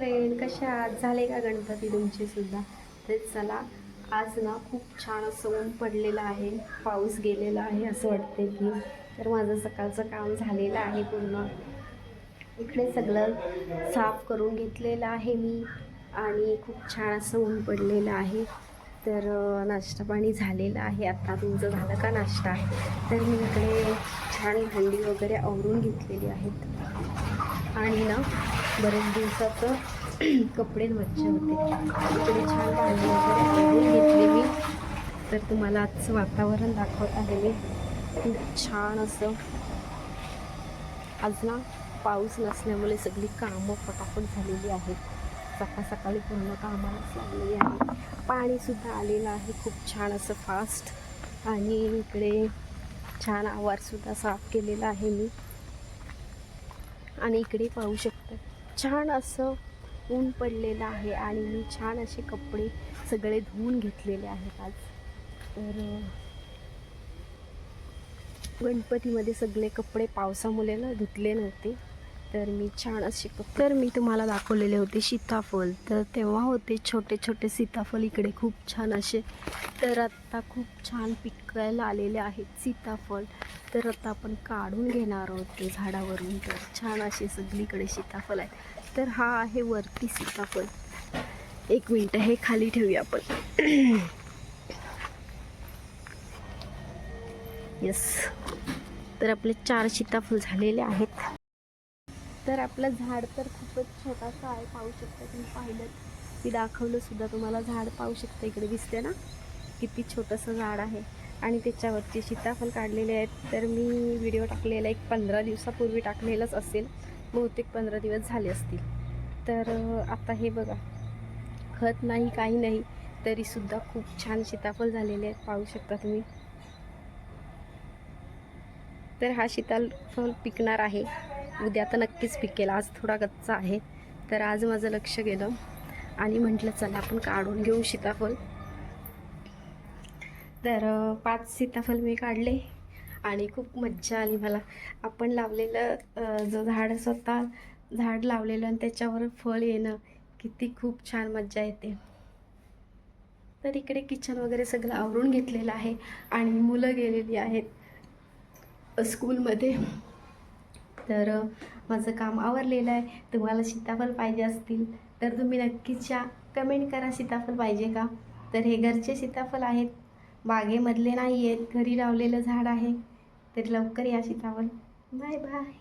Friend कशा आहात झाले का गणपती तुमचे सुद्धा? तर चला आज ना खूप छान असं ऊन पडलेलं आहे पाऊस गेलेला आहे असं वाटते की. तर माझं सकाळचं काम झालेलं आहे पूर्ण. इकडे सगळं साफ करून घेतलेलं आहे मी आणि खूप छान असं ऊन पडलेलं आहे. तर नाश्ता पाणी झालेलं आहे. आत्ता तुमचं झालं का नाश्ता? तर मी इकडे छान भांडी वगैरे आवरून घेतलेली आहेत. आणि ना बरेच दिवसाचं कपडे धुवायचे होते. कपडे छान भांडी वगैरे घेतले मी. तर तुम्हाला आजचं वातावरण दाखवत आहे मी. खूप छान असं. आज ना पाऊस नसल्यामुळे सगळी कामं पटापट झालेली आहेत. सकाळ सकाळी पूर्ण कामालाच लागलेली आहे. पाणीसुद्धा आलेलं आहे. खूप छान असं फास्ट आणि इकडे छान आवारसुद्धा साफ केलेला आहे मी. आणि इकडे पाहू शकता. छान असं ऊन पडलेलं आहे आणि मी छान असे कपडे सगळे धुवून घेतलेले आहेत आज. तर गणपतीमध्ये सगळे कपडे पावसामुळे ना धुतले नव्हते. तर मी छान असे तर मी तुम्हाला दाखवलेले होते सीताफळ. तर तेव्हा होते छोटे छोटे सीताफळ इकडे खूप छान असे. तर आत्ता खूप छान पिकायला आलेले आहेत सीताफळ. तर आता आपण काढून घेणार आहोत ते झाडावरून. तर छान असे सगळीकडे सीताफळ आहेत. तर हा आहे वरती सीताफळ. एक मिनटं हे खाली ठेवूया आपण. येस तर आपले चार सीताफळ झालेले आहेत. तर आपलं झाड तर खूपच छोटासा आहे पाहू शकता तुम्ही पाहिलं. मी दाखवलं सुद्धा तुम्हाला झाड पाहू शकता इकडे दिसते ना किती छोटंसं झाड आहे. आणि त्याच्यावरचे सीताफळ काढलेले आहेत तर मी व्हिडिओ टाकलेला एक पंधरा दिवसापूर्वी टाकलेलाच असेल. बहुतेक पंधरा दिवस झाले असतील. तर आता हे बघा. खत नाही काही नाही तरीसुद्धा खूप छान सीताफळ झालेले आहेत पाहू शकता तुम्ही. तर हा सीताफळ पिकणार आहे. उद्या तर नक्कीच पिकेल. आज थोडा कच्चा आहे तर आज माझं लक्ष गेलं. आणि म्हटलं चला आपण काढून घेऊ सीताफळ. तर पाच सीताफळ मी काढले. आणि खूप मज्जा आली मला. आपण लावलेलं जो झाड स्वतः झाड लावलेलं आणि त्याच्यावर फळ येणं किती खूप छान मज्जा येते. तर इकडे किचन वगैरे सगळं आवरून घेतलेलं आहे. आणि मुलं गेलेली आहेत स्कूलमध्ये. तर माझं काम आवरलेलं आहे. तुम्हाला सीताफळ पाहिजे असतील तर तुम्ही नक्कीच या. कमेंट करा सीताफळ पाहिजे का? तर हे घरचे सीताफळ आहेत. बागेमधले नाही आहेत घरी लावलेलं झाड आहे. तर लवकर या सीताफळ. Bye bye.